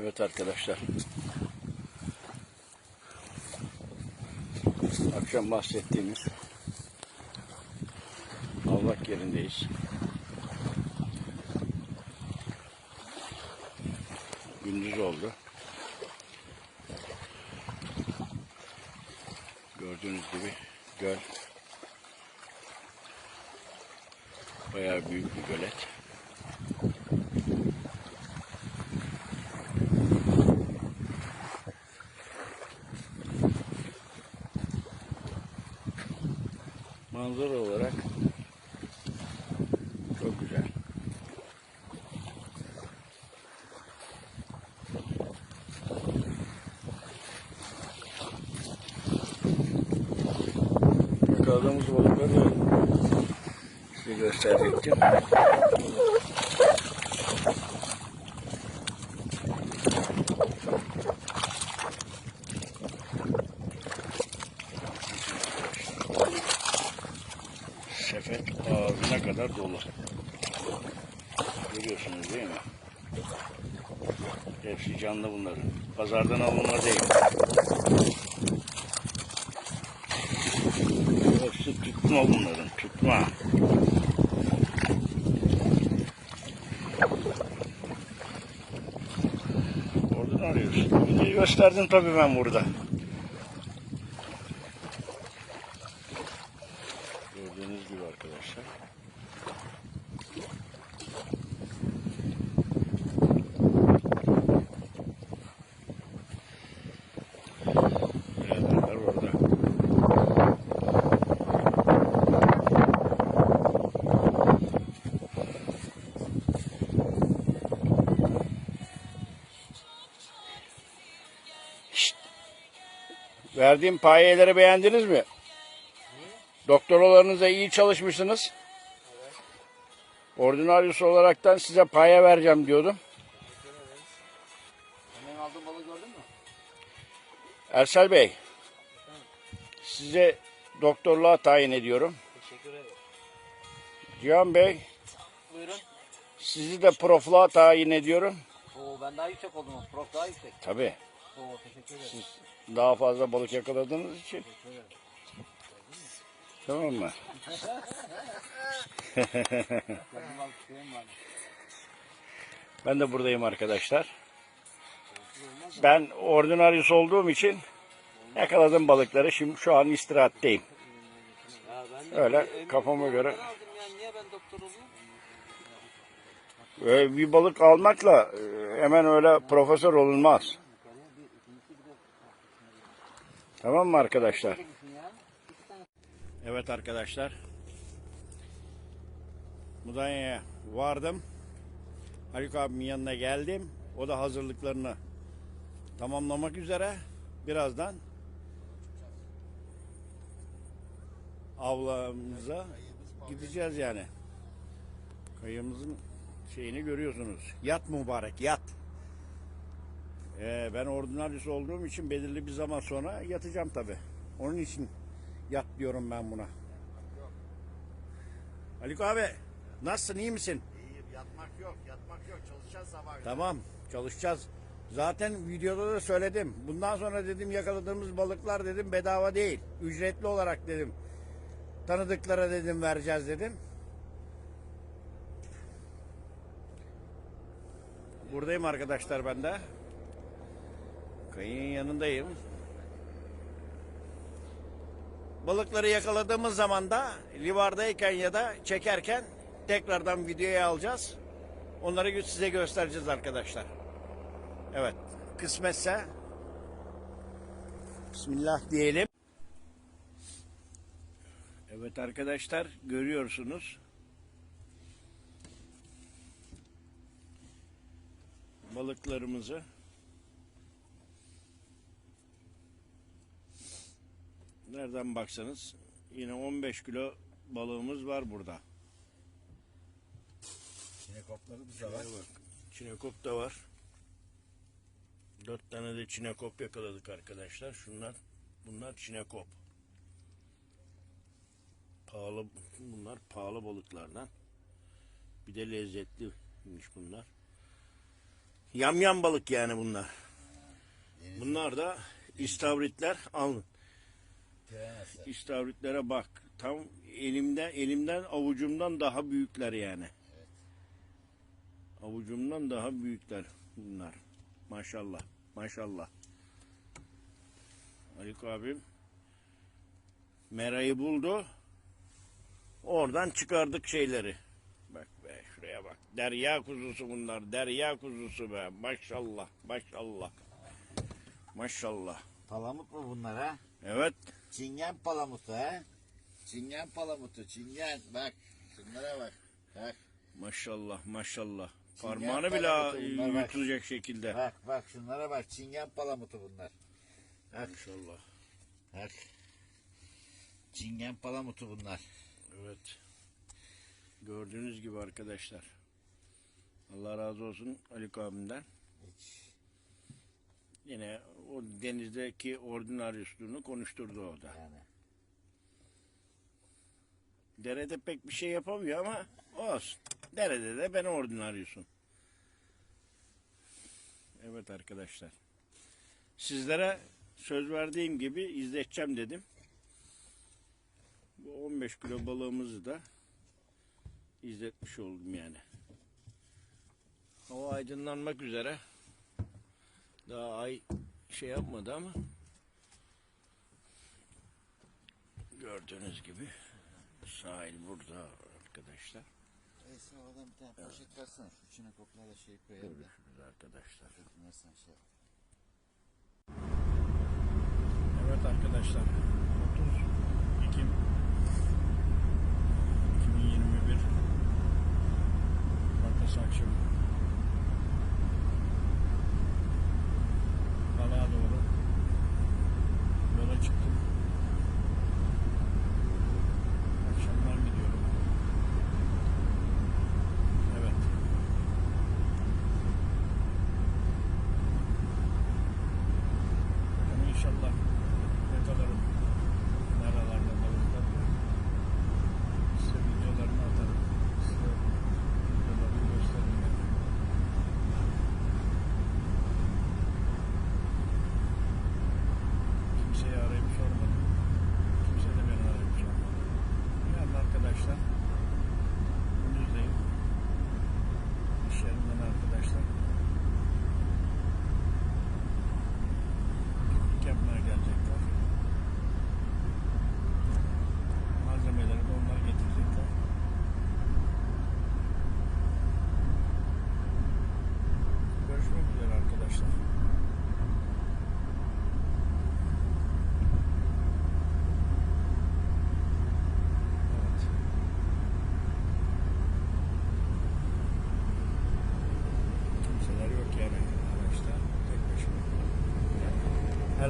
Evet arkadaşlar. Akşam bahsettiğimiz avlak yerindeyiz. Gündüz oldu. Gördüğünüz gibi göl. Bayağı büyük bir gölet. Manzara olarak çok güzel. Yakaladığımız balıkları size gösterecektim. Sepet ağzına kadar dolu. Görüyorsunuz değil mi? Hepsi canlı bunların. Pazardan alınma değil. Hepsi tutma bunların. Tutma. Oradan arıyorsun. Videoyu gösterdim tabii ben burada. Gördüğünüz gibi arkadaşlar. Biraderler orada. Şşt! Verdiğim payeleri beğendiniz mi? Doktorlarınıza iyi çalışmışsınız. Ordinaryus olaraktan size paya vereceğim diyordum. Hemen aldığın balığı gördün mü? Ersel Bey, size doktorluğa tayin ediyorum. Teşekkür ederim. Cihan Bey, Buyurun. sizi de profluğa tayin ediyorum. Oo ben daha yüksek oldum. Prof daha yüksek. Tabii, Oo teşekkür ederim. siz daha fazla balık yakaladığınız için. Tamam mı? Ben de buradayım arkadaşlar. Ben ordinaryus olduğum için yakaladım balıkları. Şimdi şu an istirahatteyim. Öyle kafama göre. Ee, Bir balık almakla e, hemen öyle profesör olunmaz. Tamam mı arkadaşlar? Evet arkadaşlar. Mudanya'ya vardım. Haluk abimin yanına geldim. O da hazırlıklarını tamamlamak üzere. Birazdan avlamıza gideceğiz yani. Kayımızın şeyini görüyorsunuz. Yat mübarek yat. Ee, ben ordinaryus olduğum için belirli bir zaman sonra yatacağım tabi. Onun için yat diyorum ben buna. Haluk abi nasılsın iyi misin? İyiyim yatmak yok yatmak yok çalışacağız sabah. Tamam çalışacağız. Zaten videoda da söyledim. Bundan sonra dedim yakaladığımız balıklar dedim bedava değil. Ücretli olarak dedim. Tanıdıklara dedim vereceğiz dedim. Buradayım arkadaşlar ben de. Kayın yanındayım. Balıkları yakaladığımız zaman da livardayken ya da çekerken tekrardan videoya alacağız. Onları size göstereceğiz arkadaşlar. Evet. Kısmetse Bismillah diyelim. Evet arkadaşlar görüyorsunuz. Balıklarımızı Nereden baksanız yine 15 kilo balığımız var burada. Sinekoplarımız da var. Bak. Çinekop da var. Dört tane de çinekop yakaladık arkadaşlar. Şunlar, bunlar çinekop. Pahalı, bunlar pahalı balıklardan. Bir de lezzetliymiş bunlar. Yamyam balık yani bunlar. Bunlar da istavritler. Alın. İstavritlere bak. Tam elimden elimden avucumdan daha büyükler yani. Avucumdan daha büyükler bunlar. Maşallah. Maşallah. Haluk abim Mera'yı buldu. Oradan çıkardık şeyleri. Bak be şuraya bak. Derya kuzusu bunlar. Derya kuzusu be. Maşallah. Maşallah. Maşallah. Palamut mu bunlar ha? Evet. Çingen palamutu ha? Çingen palamutu, çingen. Bak, şunlara bak. Bak, Maşallah maşallah. Çingen Parmağını bile bunlar bak. yutulacak şekilde. bak, bak şunlara bak. Çingen palamutu bunlar. Bak, Maşallah. bak. Çingen palamutu bunlar. Evet. Gördüğünüz gibi arkadaşlar. Allah razı olsun Ali abimden. Hiç. Yine o denizdeki ordinaryosluğunu konuşturdu o da. Yani. Derede pek bir şey yapamıyor ama olsun. Derede de ben ordinaryosun. Evet arkadaşlar. Sizlere söz verdiğim gibi izleteceğim dedim. Bu 15 kilo balığımızı da izletmiş oldum yani. Hava aydınlanmak üzere. Daha ay şey yapmadı ama gördüğünüz gibi sahil burada arkadaşlar. Neyse oradan bir tane poşet versene. Şu içine koplara şey koyalım. Görüşürüz arkadaşlar. Versen şey. Evet arkadaşlar.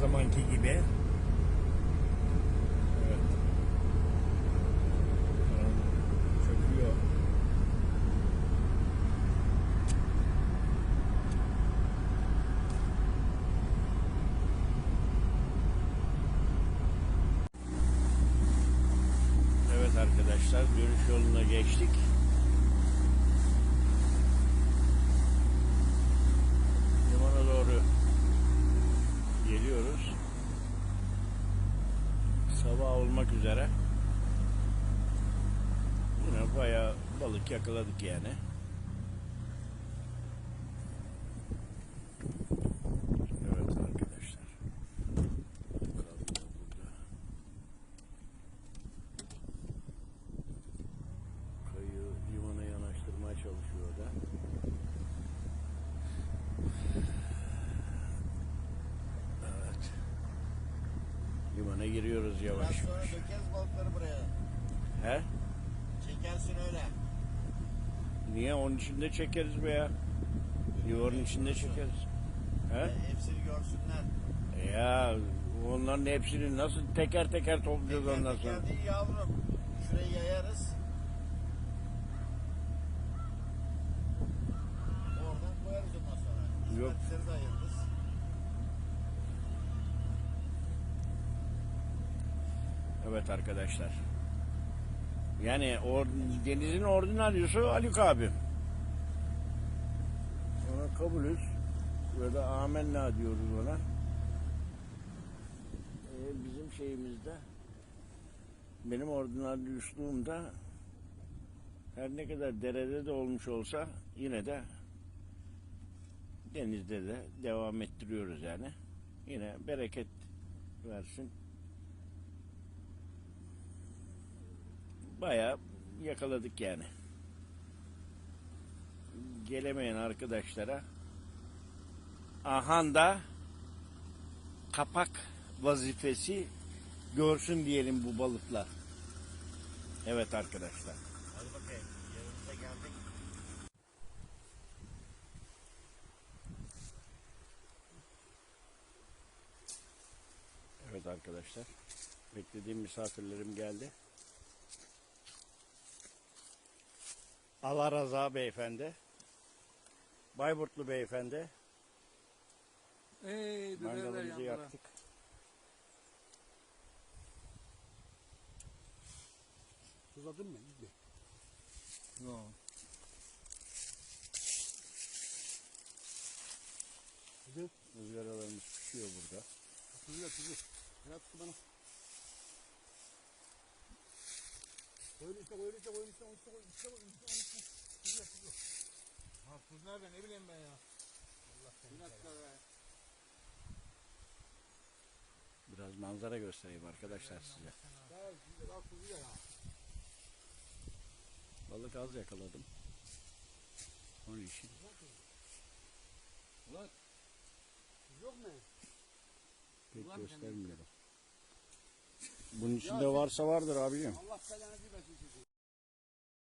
Zamanki gibi. Evet. Çöküyor. Evet arkadaşlar dönüş yoluna geçtik. Limana doğru geliyoruz. Sabah olmak üzere. Yine bayağı balık yakaladık yani. Evet arkadaşlar. Burada. Kayığı limana yanaştırmaya çalışıyor da. Evet. Limana giriyoruz Biraz yavaş sonra yavaş. dökeriz balıkları buraya. He? Çekersin öyle. Niye? Onun içinde çekeriz be ya. Yuvarın içinde çekeriz. He? Hepsini görsünler. Ya onların hepsini nasıl teker teker toplayacağız Teker ondan sonra? teker değil yavrum. Şurayı yayarız. Oradan koyarız ondan sonra. Yok. Hizmetleri de ayırırız. Evet arkadaşlar. Yani or, denizin ordinaryosu Haluk abim. Ona kabulüz de amenna diyoruz ona. Ee, bizim şeyimizde benim ordinal üslubumda her ne kadar derede de olmuş olsa yine de denizde de devam ettiriyoruz yani. Yine bereket versin. Bayağı yakaladık yani. Gelemeyen arkadaşlara ahanda kapak vazifesi görsün diyelim bu balıklar. Evet arkadaşlar. Hadi bakayım. Yanımıza geldik. Evet arkadaşlar. Beklediğim misafirlerim geldi. Allah Raza beyefendi. Bayburtlu beyefendi. Ey Mangalımızı yaktık. Tuzladın mı? İyi. Yok. Izgaralarımız pişiyor burada. Tuzla tuzu. Biraz su bana. Koyun işte koyun işte koyun işte koyun işte koyun işte koyun işte koyun işte. Tuzla tuzla. Ha tuz nerede ne bileyim ben ya. Allah seni. Bir dakika be. Biraz manzara göstereyim arkadaşlar size. Balık az yakaladım. Onun için. Ulan. Tuz yok mu? Pek göstermiyorum. Bunun içinde varsa vardır abicim. Allah belanı versin sizi.